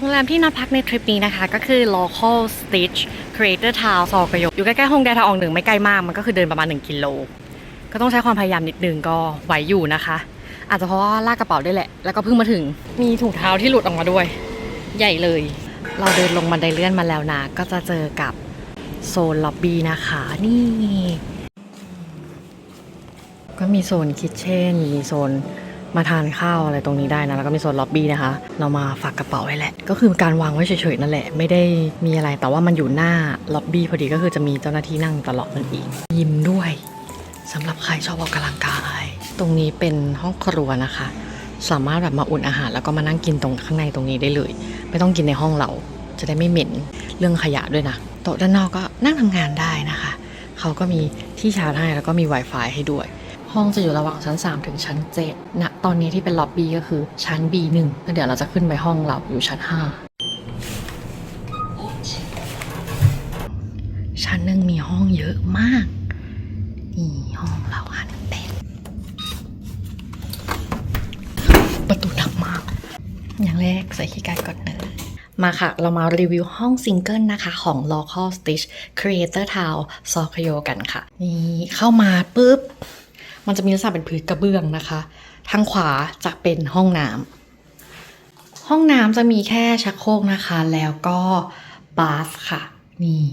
มที่นัดพักในทริปนี้นะคะ ก็คือ local stitch creator town ซอกโยอยู่ใกล้ๆฮงแดทาอองหนึ่งไม่ไกลมาก มันก็คือเดินประมาณ 1 กิโล ก็ต้องใช้ความพยายามนิดนึงก็ไหวอยู่นะคะ อาจจะเพราะว่าลากกระเป๋าด้วยแหละ แล้วก็เพิ่งมาถึงมีถุงเท้าที่หลุดออกมาด้วย ใหญ่เลย เราเดินลงบันไดเลื่อนมาแล้วนะ ก็จะเจอกับโซนล็อบบี้นะคะนี่ก็มีโซนคิทเช่นมีโซน มาทานข้าวอะไรตรงนี้ได้นะ แล้วก็มีโซนล็อบบี้นะคะ เรามาฝากกระเป๋าไว้แหละ ก็คือการวางไว้เฉยๆนั่นแหละ ไม่ได้มีอะไร แต่ว่ามันอยู่หน้าล็อบบี้พอดีก็คือจะมีเจ้าหน้าที่นั่งตลอดนั่นเองยิมด้วยสำหรับใครชอบออกกำลังกาย ตรงนี้เป็นห้องครัวนะคะ สามารถแบบมาอุ่นอาหาร แล้วก็มานั่งกินตรงข้างในตรงนี้ได้เลย ไม่ต้องกินในห้องเรา จะได้ไม่เหม็นเรื่องขยะด้วยนะโต๊ะด้านนอกก็นั่งทำงานได้นะคะ เขาก็มีที่ชาร์จให้แล้วก็มี Wi-Fi ให้ด้วย ห้องจะอยู่ระหว่างชั้น 3 ถึงชั้น7ณตอนนี้ที่เป็นล็อบบี้ก็คือชั้น B1 แล้วเดี๋ยวเราจะขึ้นไปห้องเราอยู่ชั้น 5 ชั้นหนึ่งมีห้องเยอะมาก นี่ห้องเราหันเป็ดประตูหนักมาก อย่างแรกใส่คีย์การ์ดก่อนเลยมาค่ะ เรามารีวิวห้องซิงเกิลนะคะ ของ Local Stitch Creator Town ซอคโยกันค่ะ นี่เข้ามาปุ๊บ มันจะมีลักษณะเป็นพื้นกระเบื้องนะคะ ทางขวาจะเป็นห้องน้ำห้องน้ำจะมีแค่ชักโครกนะคะ แล้วก็บาสค่ะนี่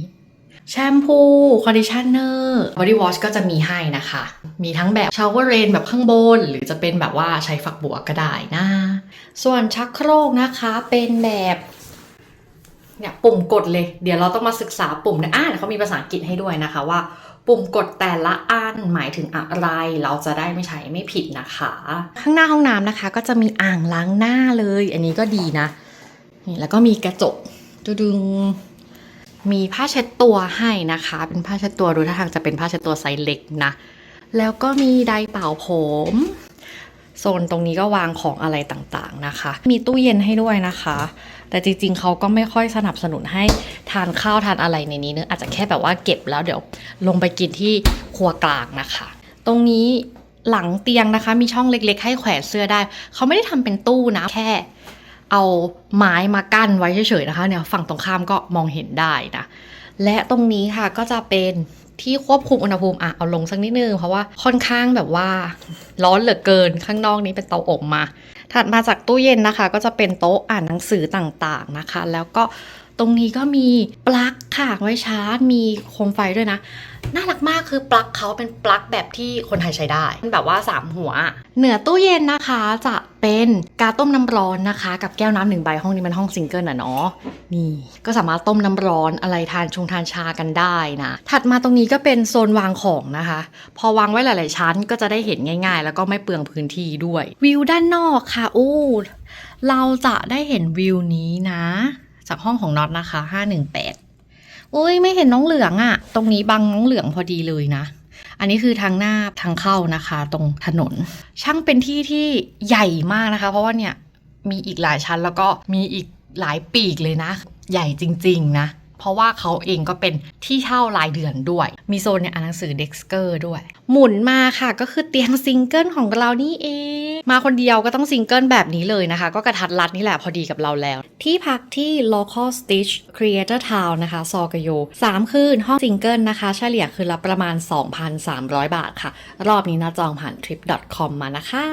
แชมพูคอนดิชเนอร์บอดี้วอชก็จะมีให้นะคะ มีทั้งแบบชาวเวอร์เรนแบบข้างบน หรือจะเป็นแบบว่าใช้ฝักบัวก็ได้นะ ส่วนชักโครกนะคะเป็นแบบ เนี่ยปุ่มกดเลย เดี๋ยวเราต้องมาศึกษาปุ่มนะอ่าเขามีภาษาอังกฤษให้ด้วยนะคะว่า ปุ่มกดแต่ละอันหมายถึงอะไรเราจะได้ไม่ใช้ไม่ผิดนะคะ ข้างหน้าห้องน้ำนะคะ ก็จะมีอ่างล้างหน้าเลย อันนี้ก็ดีนะนี่แล้วก็มีกระจกดึงมีผ้าเช็ดตัวให้นะคะ เป็นผ้าเช็ดตัวดูท่าทางจะเป็นผ้าเช็ดตัวไซส์เล็กนะ แล้วก็มีไดร์เป่าผม โซนตรงนี้ก็วางของอะไรต่างๆนะคะ มีตู้เย็นให้ด้วยนะคะ แต่จริงๆ เขาก็ไม่ค่อยสนับสนุนให้ทานข้าวทานอะไรในนี้เนอะอาจจะแค่แบบว่าเก็บแล้วเดี๋ยวลงไปกินที่ครัวกลางนะคะ ตรงนี้หลังเตียงนะคะ มีช่องเล็กๆ ให้แขวนเสื้อได้ เขาไม่ได้ทำเป็นตู้นะแค่เอาไม้มากั้นไว้เฉยๆนะคะเนี่ยฝั่งตรงข้ามก็มองเห็นได้นะและตรงนี้ค่ะก็จะเป็น ที่ควบคุมอุณหภูมิอะเอาลงสักนิดนึง เพราะว่าค่อนข้างแบบว่า ร้อนเหลือเกินข้างนอกนี้เป็นเตาอบมา ถัดมาจากตู้เย็นนะคะ ก็จะเป็นโต๊ะอ่านหนังสือต่างๆนะคะ แล้วก็ ตรงนี้ก็มีปลั๊กค่ะไว้ชาร์จ มีโคมไฟด้วยนะ น่ารักมากคือปลั๊กเขาเป็นปลั๊กแบบที่คนไทยใช้ได้เป็นแบบว่า 3 หัว เหนือตู้เย็นนะคะจะเป็นกาต้มน้ำร้อนนะคะ กับแก้วน้ำหนึ่งใบห้องนี้มันห้องซิงเกิลอะเนาะนี่ก็สามารถต้มน้ำร้อนอะไรทานชงทานชากันได้นะถัดมาตรงนี้ก็เป็นโซนวางของนะคะ พอวางไว้หลาย ๆ ชั้นก็จะได้เห็นง่าย ๆ แล้วก็ไม่เปลืองพื้นที่ด้วย วิวด้านนอกค่ะอู้เราจะได้เห็นวิวนี้นะ จากห้องของน็อตนะคะ518อุ้ยไม่เห็นน้องเหลืองอะตรงนี้บังน้องเหลืองพอดีเลยนะ อันนี้คือทางหน้าทางเข้านะคะ ตรงถนน ช่างเป็นที่ที่ใหญ่มากนะคะ เพราะว่าเนี่ยมีอีกหลายชั้นแล้วก็มีอีกหลายปีกเลยนะ ใหญ่จริง ๆ นะ เพราะว่าเขาเองก็เป็นที่เช่ารายเดือนด้วย มีโซนเนี่ยอ่านหนังสือเด็กสเกอร์ด้วย หมุนมาค่ะก็คือเตียงซิงเกิลของเรานี่เอง มาคนเดียวก็ต้องซิงเกิลแบบนี้เลยนะคะ ก็กระทัดรัดนี่แหละพอดีกับเราแล้ว ที่พักที่ local stitch creator town นะคะซอกโย 3 คืนห้องซิงเกิลนะคะ เฉลี่ยคืนละประมาณ 2,300 บาทค่ะ รอบนี้นะจองผ่าน trip.com มานะคะ